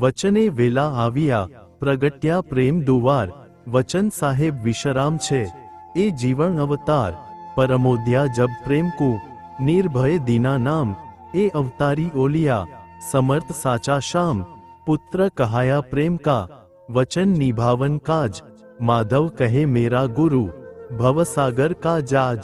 વચને વેલા આવ્યા, પ્રગટ્યા પ્રેમ દુવાર, વચન સાહેબ વિશ્રામ છે, એ જીવન અવતાર, પરમોદ્યા જબ પ્રેમ કુ, નિર્ભય દીના નામ, એ અવતારી ઓલિયા, સમર્થ સાચા શામ, પુત્ર કહાયા પ્રેમ કા, વચન નિભાવન કાજ, માધવ કહે મેરા ગુરુ ભવસાગર કા જાજ.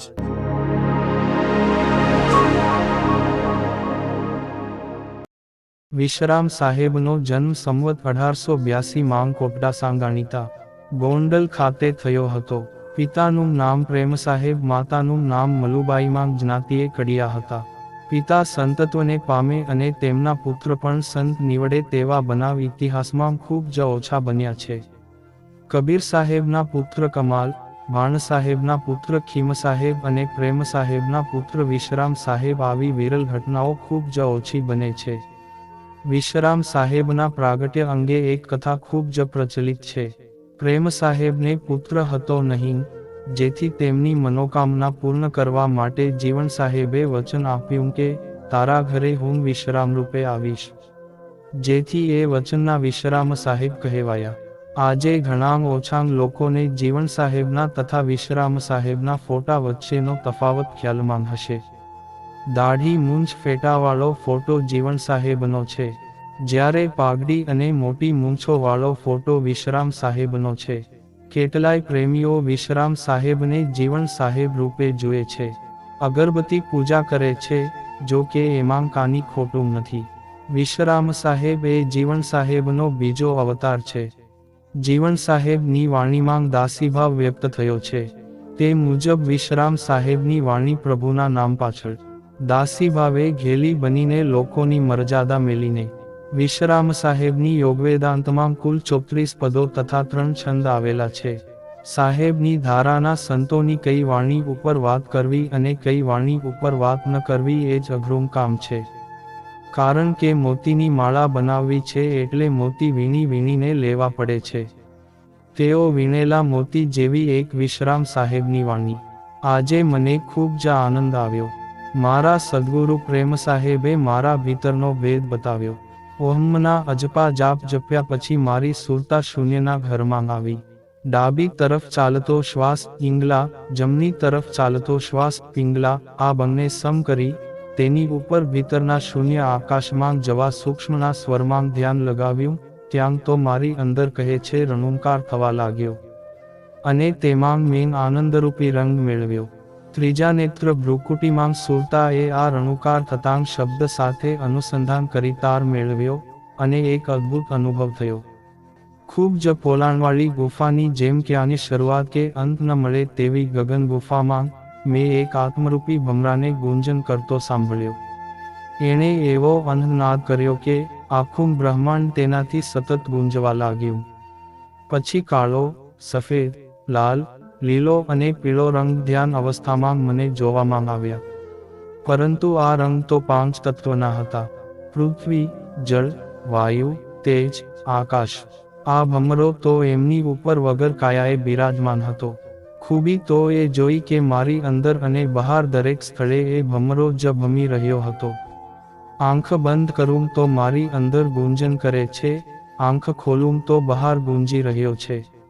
વિશ્રામ સાહેબનો જન્મ સંવત અઢારસો બ્યાસી માં કોટડા સાંગાણીતા ગોંડલ ખાતે થયો હતો. પિતાનું નામ પ્રેમ સાહેબ, માતાનું નામ મલુબાઈ માંગ જ્ઞાતિએ કડિયા હતા. પિતા સંતત્વને પામે અને તેમના પુત્ર પણ સંત નીવડે તેવા બનાવ ઇતિહાસમાં ખૂબ જ ઓછા બન્યા છે. કબીર સાહેબના પુત્ર કમાલ, ભાણ સાહેબના પુત્ર ખીમ સાહેબ અને પ્રેમ સાહેબના પુત્ર વિશ્રામ સાહેબ આવી વિરલ ઘટનાઓ ખૂબ જ ઓછી બને છે. વિશ્રામ સાહેબના પ્રાગટ્ય અંગે એક કથા ખૂબ જ પ્રચલિત છે. પ્રેમ સાહેબને પુત્ર હતો નહીં, જેથી તેમની મનોકામના પૂર્ણ કરવા માટે જીવન સાહેબે વચન આપ્યું કે, તારા ઘરે હું વિશ્રામ રૂપે આવીશ. જેથી એ વચનના વિશ્રામ સાહેબ કહેવાયા. આજે ઘણા ઓછા લોકોને જીવન સાહેબના તથા વિશ્રામ સાહેબના ફોટા વચ્ચેનો તફાવત ખ્યાલમાં હશે. દાઢી મૂંછ ફેટાવાળો ફોટો જીવન સાહેબનો છે. જ્યારે પાઘડી અને મોટી મૂંછોવાળો ફોટો વિશ્રામ સાહેબનો છે. કેટલાય પ્રેમીઓ વિશ્રામ સાહેબને જીવન સાહેબ રૂપે જુએ છે. અગરબત્તી પૂજા કરે છે, જો કે એમાં કાની ખોટું નથી. વિશ્રામ સાહેબ એ જીવન સાહેબનો બીજો અવતાર છે. જીવન સાહેબની વાણીમાં દાસીભાવ વ્યક્ત થયો છે. તે મુજબ વિશ્રામ સાહેબની વાણી પ્રભુના નામ પાછળ દાસી ભાવે ઘેલી બનીને લોકોની મર્યાદા મેલીને, વિશ્રામ સાહેબની યોગવેદાંતમાં કુલ ચોત્રીસ પદો તથા ત્રણ છંદ આવેલા છે. સાહેબની ધારાના સંતોની કઈ વાણી ઉપર વાત કરવી અને કઈ વાણી ઉપર વાત ન કરવી એ જ અઘરું કામ છે. કારણ કે મોતીની માળા બનાવવી છે એટલે મોતી વીણી વીણીને લેવા પડે છે. તેઓ વીણેલા મોતી જેવી એક વિશ્રામ સાહેબની વાણી. આજે મને ખૂબ જ આનંદ આવ્યો. મારા સદગુરુ પ્રેમ સાહેબે મારા ભીતરનો ભેદ બતાવ્યો. ઓહમના અજપા જાપ જપ્યા પછી મારી સુરતા શૂન્યના ઘરમાં આવી. ડાબી તરફ ચાલતો શ્વાસ ઇંગલા જમણી તરફ ચાલતો શ્વાસ પિંગલા, આ બંને સમ કરી, તેની ઉપર ભીતરના શૂન્ય આકાશમાં જવા સૂક્ષ્મના સ્વરમાં ધ્યાન લગાવ્યું, ત્યાં તો મારી અંદર કહે છે રણુંકાર થવા લાગ્યો. અને તેમાં મેં આનંદરૂપી રંગ મેળવ્યો. ત્રીજા નેત્ર ભ્રુકુટીમાં સુરતાએ આ રણુકાર થતાં શબ્દ સાથે અનુસંધાન કરી તાર મેળવ્યો અને એક અદ્ભુત અનુભવ થયો. ખૂબ જ પોલાણવાળી ગુફાની જેમ કે આની શરૂઆત કે અંત ન મળે તેવી ગગન ગુફામાં મેં એક આત્મરૂપી ભમરાને ગુંજન કરતો સાંભળ્યો. એણે એવો અન્હનાદ કર્યો કે આખું બ્રહ્માંડ તેનાથી સતત ગુંજવા લાગ્યું. પછી કાળો, સફેદ, લાલ લીલો અને પીળો રંગ ધ્યાન અવસ્થામાં મને જોવામાં આવ્યા. પરંતુ આ રંગ તો પાંચ તત્વના હતા. પૃથ્વી, જળ, વાયુ, તેજ, આકાશ. આ ભમરો તો એમની ઉપર વગર કાયાએ બિરાજમાન હતો. ખૂબી તો એ જોઈ કે મારી અંદર અને બહાર દરેક સ્થળે એ ભમરો જ ભમી રહ્યો હતો. આંખ બંધ કરું તો મારી અંદર ગુંજન કરે છે, આંખ ખોલું તો બહાર ગુંજી રહ્યો છે.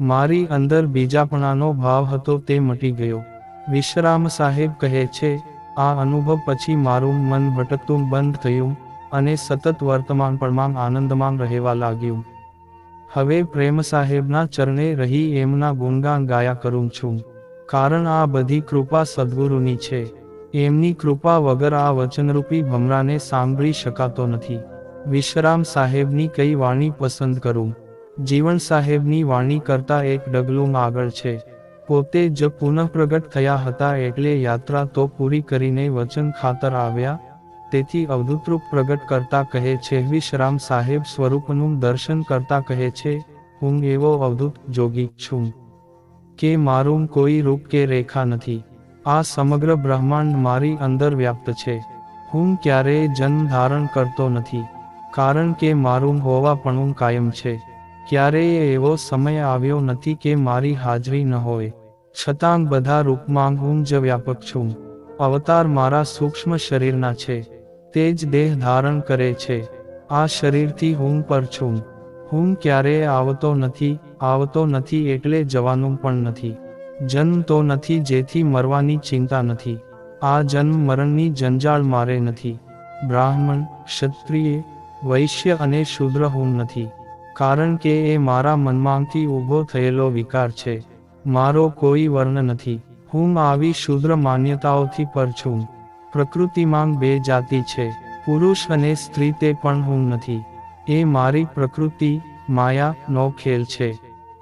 મારી અંદર બીજાપણાનો ભાવ હતો તે મટી ગયો. વિશ્રામ સાહેબ કહે છે, આ અનુભવ પછી મારું મન ભટકતું બંધ થયું અને સતત વર્તમાનપણમાં આનંદમાં રહેવા લાગ્યું. હવે પ્રેમ સાહેબના ચરણે રહી એમના ગુણગાન ગાયા કરું છું. કારણ આ બધી કૃપા સદગુરુની છે. એમની કૃપા વગર આ વચનરૂપી ભમરાને સાંભળી શકાતો નથી. વિશ્રામ સાહેબની કઈ વાણી પસંદ કરું. જીવન સાહેબની વાણી કરતા એક ડગલું આગળ છે. પોતે જ પુનઃપ્રગટ થયા હતા એટલે યાત્રા તો પૂરી કરીને વચન ખાતર આવ્યા. તેથી અવધૂતરૂપ પ્રગટ કરતા કહે છે, વિશ્રામ સાહેબ સ્વરૂપનું દર્શન કરતા કહે છે, હું એવો અવધૂત જોગી છું કે મારું કોઈ રૂપ કે રેખા નથી. આ સમગ્ર બ્રહ્માંડ મારી અંદર વ્યાપ્ત છે. હું ક્યારેય જન્મ ધારણ કરતો નથી, કારણ કે મારું હોવાપણું કાયમ છે. ક્યારેય એવો સમય આવ્યો નથી કે મારી હાજરી ન હોય. છતાં બધા રૂપમાં હું જ વ્યાપક છું. અવતાર મારા સૂક્ષ્મ શરીરના છે. તે જ દેહ ધારણ કરે છે. આ શરીરથી હું પર છું. હું ક્યારેય આવતો નથી આવતો નથી એટલે જવાનું પણ નથી. જન્મ તો નથી જેથી મરવાની ચિંતા નથી. આ જન્મ મરણની જંજાળ મારે નથી. બ્રાહ્મણ, ક્ષત્રિય, વૈશ્ય અને શૂદ્ર હું નથી. કારણ કે એ મારા મનમાંથી ઊભો થયેલો વિકાર છે. મારો કોઈ વર્ણ નથી. હું આવી શુદ્ર માન્યતાઓથી પર છું. પ્રકૃતિમાં બે જાતિ છે. પુરુષ અને સ્ત્રી તે પણ હું નથી. એ મારી પ્રકૃતિ, માયા નો ખેલ છે.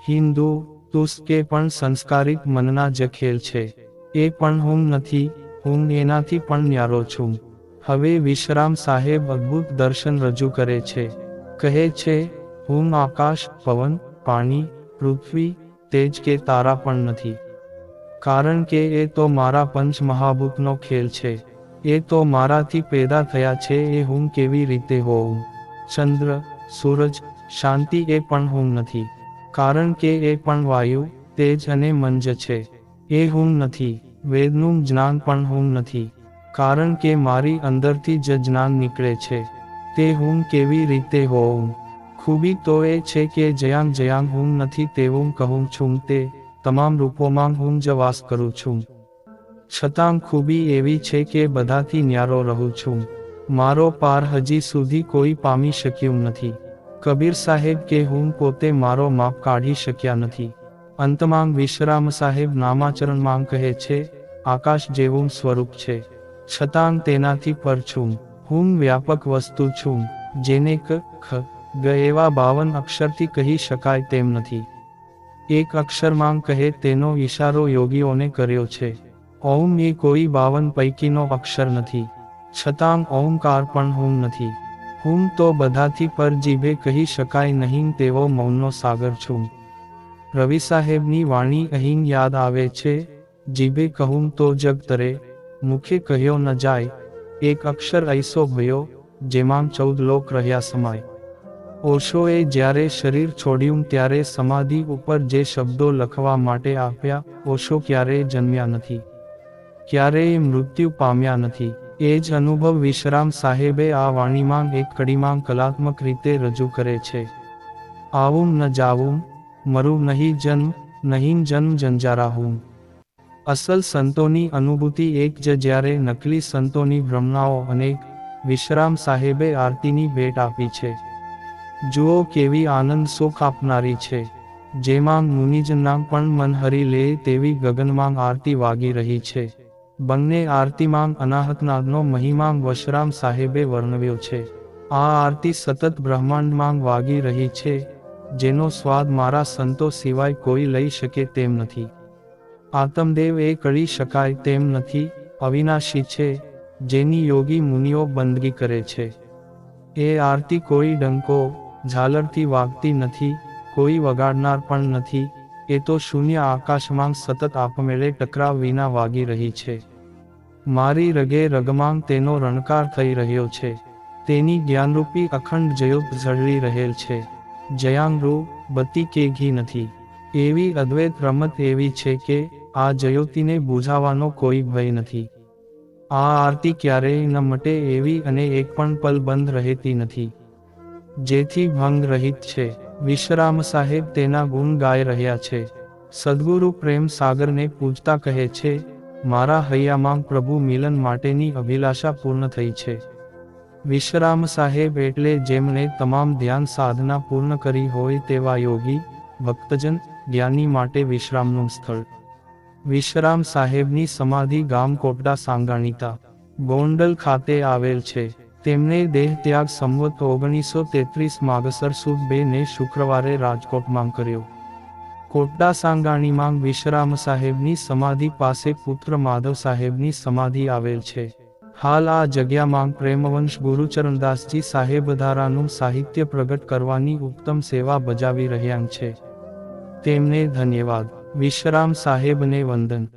હિન્દુ, તુસ્કે પણ સંસ્કારિત મનના જ ખેલ છે. એ પણ હું નથી, હું એનાથી પણ ન્યારો છું. હવે વિશ્રામ સાહેબ અદ્ભુત દર્શન રજૂ કરે છે. કહે છે હું આકાશ, પવન, પાણી, પૃથ્વી, તેજ કે તારા પણ નથી. કારણ કે એ તો મારા પંચ મહાભૂતનો ખેલ છે. એ તો મારાથી પેદા થયા છે એ હું કેવી રીતે હોઉં? ચંદ્ર, સૂરજ, શાંતિ એ પણ હું નથી. કારણ કે એ પણ વાયુ, તેજ અને મંજ છે. એ હું નથી. વેદનું જ્ઞાન પણ હું નથી. કારણ કે મારી અંદરથી જ જ્ઞાન નીકળે છે. તે હું કેવી રીતે હોઉં? ખૂબી તો એ છે કે જયાંગ જયાંગ હું નથી તેવું કહું છું તે તમામ રૂપોમાં હું જ વાસ કરું છું. છતાં ખૂબી એવી છે કે બધાથી ન્યારો રહું છું. મારો પાર હજી સુધી કોઈ પામી શક્યું નથી. કબીર સાહેબ કે હું પોતે મારો માપ કાઢી શક્યા નથી. અંતમાં વિશ્રામ સાહેબ નામાચરણમાં કહે છે, આકાશ જેવું સ્વરૂપ છે. છતાં તેનાથી પર છું. હું વ્યાપક વસ્તુ છું. જેને ક, ખ ગ એવા બાવન અક્ષરથી કહી શકાય તેમ નથી. એક અક્ષરમાં કહે તેનો ઈશારો યોગીઓને કર્યો છે. ઓમ એ કોઈ બાવન પૈકીનો અક્ષર નથી. છતાં ઓમકાર પણ હું નથી. હું તો બધાથી પર જીભે કહી શકાય નહીં તેવો મૌનનો સાગર છું. રવિ સાહેબની વાણી અહીં યાદ આવે છે. જીભે કહું તો જગ તરે, મુખે કહ્યો ન જાય. એક અક્ષર ઐસો ભયો, જેમાં ચૌદ લોક રહ્યા સમાય. ઓશોએ જ્યારે શરીર છોડ્યું ત્યારે સમાધિ ઉપર જે શબ્દો લખવા માટે આપ્યા, ઓશો ક્યારેય જન્મ્યા નથી. ક્યારેય મૃત્યુ પામ્યા નથી. એ જ અનુભવ વિશ્રામ સાહેબે આ વાણીમાં એક કડીમાં કલાત્મક રીતે રજૂ કરે છે. આવું ન જાવું, મરું નહીં જન્મ નહીં જન્મ જંજારા હું અસલ સંતોની અનુભૂતિ એક જ જ્યારે નકલી સંતોની ભ્રમણાઓ અનેક વિશ્રામ સાહેબે આરતીની ભેટ આપી છે. જુઓ કેવી આનંદ સુખ આપનારી છે. જેમાં મુનિજના પણ મન હરી લે તેવી ગગનમાં આરતી વાગી રહી છે. બંને આરતીમાં અનાહતનાથનો મહિમાં વશરામ સાહેબે વર્ણવ્યો છે. આ આરતી સતત બ્રહ્માંડમાં વાગી રહી છે. જેનો સ્વાદ મારા સંતો સિવાય કોઈ લઈ શકે તેમ નથી. આતમદેવ એ કરી શકાય તેમ નથી, અવિનાશી છે, જેની યોગી મુનિઓ બંદગી કરે છે. એ આરતી કોઈ ડંકો ઝાલરથી વાગતી નથી, કોઈ વગાડનાર પણ નથી, એ તો શૂન્ય આકાશમાં સતત આપમેળે ટકરાવ વિના વાગી રહી છે. મારી રગે રગમાં તેનો રણકાર થઈ રહ્યો છે. તેની જ્ઞાનરૂપી અખંડ જયોત ઝળલી રહેલ છે. જયાંગરૂ, બતી કે ઘી નથી. એવી અદ્વૈત રમત એવી છે કે, આ જયોતિને બુઝાવાનો કોઈ ભય નથી. આ આરતી ક્યારેય ન મટે એવી અને એક પણ પલ બંધ રહેતી નથી. જેથી ભંગ રહિત છે. વિશ્રામ સાહેબ તેના ગુણ ગાઈ રહ્યા છે. સદગુરુ પ્રેમ સાગરને પૂજતા કહે છે, મારા હૈયામાં પ્રભુ મિલન માટેની અભિલાષા પૂર્ણ થઈ છે. વિશ્રામ સાહેબ એટલે જેમણે તમામ ધ્યાન સાધના પૂર્ણ કરી હોય તેવા યોગી, ભક્તજન, જ્ઞાની માટે વિશ્રામનું સ્થળ. વિશ્રામ સાહેબની સમાધિ ગામ કોટડા સાંગાણીતા, ગોંડલ ખાતે આવેલ છે. તેમણે દેહ ત્યાગ સંવત ઓગણીસો તેત્રીસ માગસર સુદ બે ને શુક્રવારે રાજકોટમાં કર્યો. કોટડા સાંગાણીમાં વિશ્રામ સાહેબની સમાધિ પાસે પુત્ર માધવ સાહેબની સમાધિ આવેલ છે. હાલ આ જગ્યામાં પ્રેમવંશ ગુરુચરણદાસજી સાહેબ ધારાનું સાહિત્ય પ્રગટ કરવાની ઉત્તમ સેવા બજાવી રહ્યા છે. તેમને ધન્યવાદ. વિશ્રામ સાહેબને વંદન.